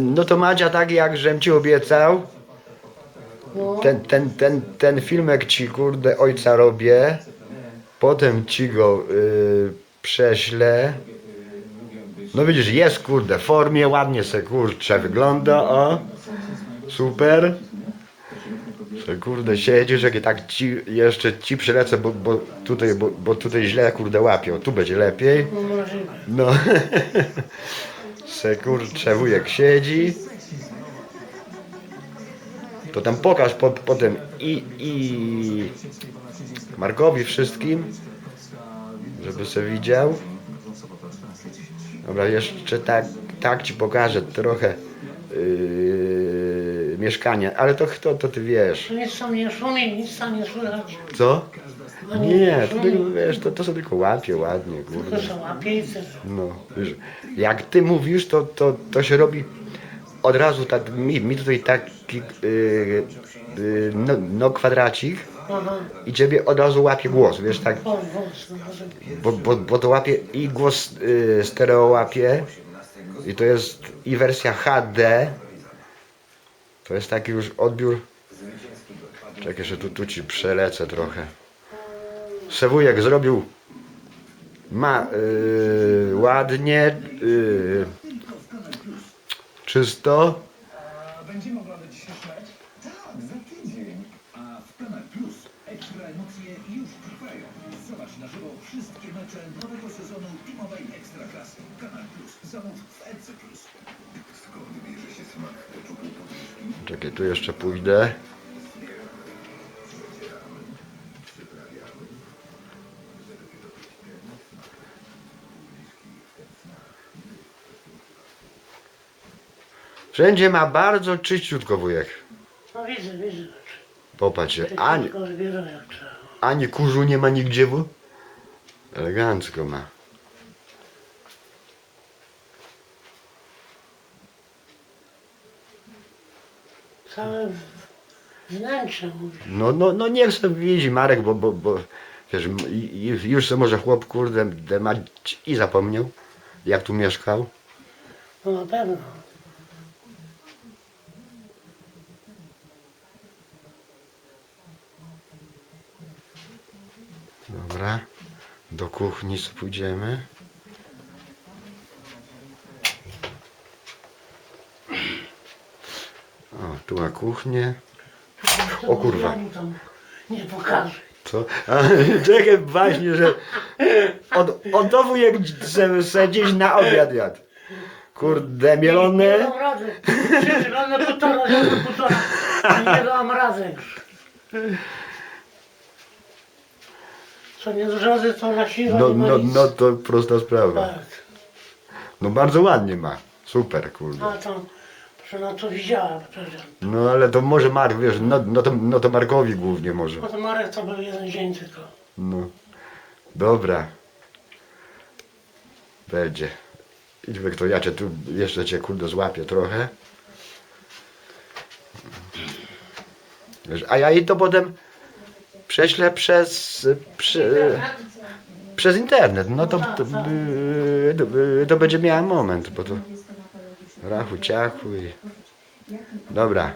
No to Madzia tak jak żem ci obiecał, No, ten, ten, ten, ten filmek ci kurde ojca robię, potem ci go y, prześlę. No widzisz, jest kurde w formie, ładnie se kurcze wygląda, o. Super. Se kurde siedzisz, jak i tak ci jeszcze ci przylecę, bo, bo tutaj, bo, bo tutaj źle kurde łapią, tu będzie lepiej. no. No. Se kurcze wujek siedzi. To tam pokaż po, potem i, i Markowi wszystkim, żeby se widział. Dobra, jeszcze tak, tak ci pokażę trochę yy, mieszkania, ale to, to, to ty wiesz. Nic tam nie szumi, nic tam nie słychać. Co? No Nie, to, tylko, wiesz, to, to są tylko łapie ładnie, kurde. Tylko są łapie i tyle. No, wiesz, jak ty mówisz, to, to, to się robi od razu tak, mi, mi tutaj taki yy, yy, no, no kwadracik Aha, i ciebie od razu łapie głos, wiesz, tak, o, wąs, no może bo, bo, bo to łapie i głos yy, stereo łapie i to jest i wersja HD, to jest taki już odbiór, czekaj, że tu, tu ci przelecę trochę. Sewujek zrobił ma yy, ładnie, yy, czysto. Będziemy oglądać dzisiejszy mecz? Tak, za tydzień. A w Kanal Plus ekstra emocje już trwają. Zobacz na żywo wszystkie mecze nowego sezonu teamowej Ekstraklasy. Kanal Plus. Zamów w EC Plus. Czekaj, tu jeszcze pójdę. Wszędzie ma bardzo czyściutko wujek. No widzę, widzę. Popatrz się, ani, ani kurzu nie ma nigdzie, bo elegancko ma. Całe wnętrze mówisz. No, no, no niech sobie widzi Marek, bo, bo, bo wiesz, i- już se może chłop kurde demać i zapomniał, jak tu mieszkał. No na pewno. Dobra, do kuchni pójdziemy. O, tu ma kuchnię. O kurwa. Nie pokażę. Co? A, czekaj, właśnie, że od, od dowu jak se, se gdzieś na obiad jadł. Kurde, Nie mielone. dam rady. Przecież one półtora. Nie dam rady. Co nie zrządzę, to na siłę No, nie ma no, nic. no to prosta sprawa. Tak. No bardzo ładnie ma. Super, kurde. A tam, że na to widziała przecież. No ale to może Mark, wiesz, no, no, to, no to Markowi głównie może. Bo to Marek to był jeden dzień tylko. No. Dobra. Będzie. Idźmy, to ja cię tu jeszcze cię kurde złapię trochę. Wiesz, A ja jej to potem prześlę przez, przez internet. No to, to, y, to, y, to będzie miała moment, bo to rachu ciachu i... Dobra.